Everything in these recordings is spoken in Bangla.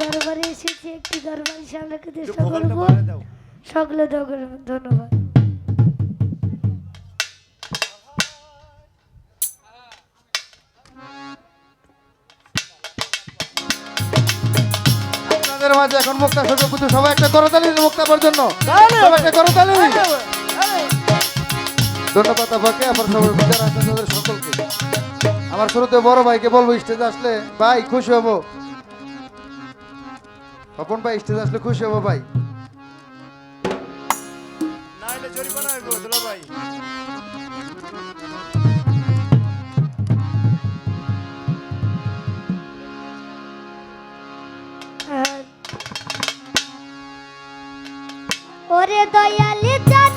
দরবারে এসেছি একটি দরবারে সামলাকে একটু চেষ্টা করব সকলে ধন্যবাদ। আপনাদের মাঝে এখন মুক্তা সুযোগ বুঝু সবাই একটা করতালি মুক্তাবার জন্য। সবাই একটা করতালি ধন্যবাদ আপনাকে আবার সবাই বিচার তাদের সকলকে। আমার শুরুতে বড় ভাইকে বলব স্টেজে আসলে ভাই খুশি হব। তপন ভাই স্টেজ আসলে খুশি হব ভাই। ওরে দয়ালি জানা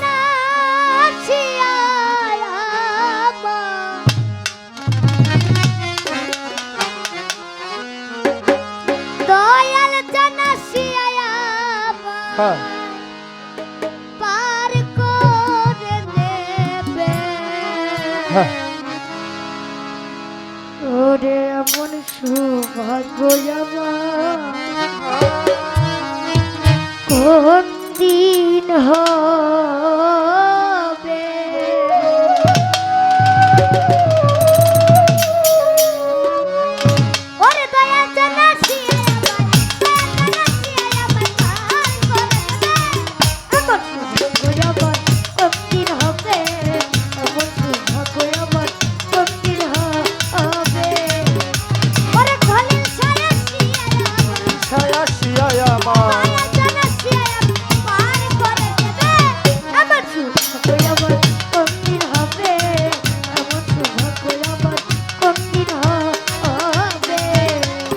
হ্যাঁ। পার করে দেবে। হ্যাঁ। ওরে এমন সৌভাগ্য আমার। কোন দিন হবে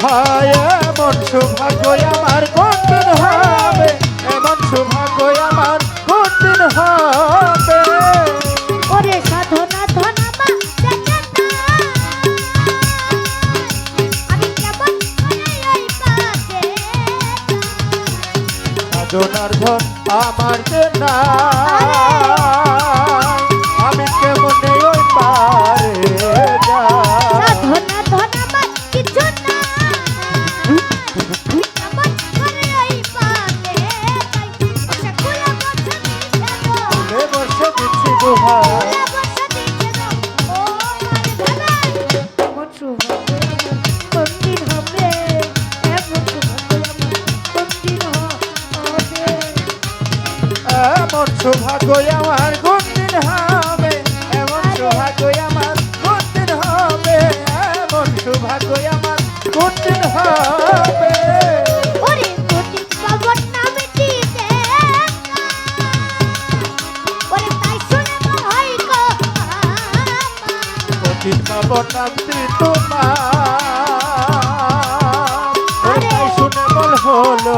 হায় এমন সৌভাগ্য আমার কোন দিন হবে এমন সৌভাগ্য আমার কোন দিন হবে সাধনার ধন আমার যে পাবনাত্রী তোমার। শুনে বল হলো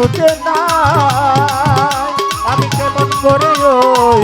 কিছুতে না। আমি কেমন করে ওই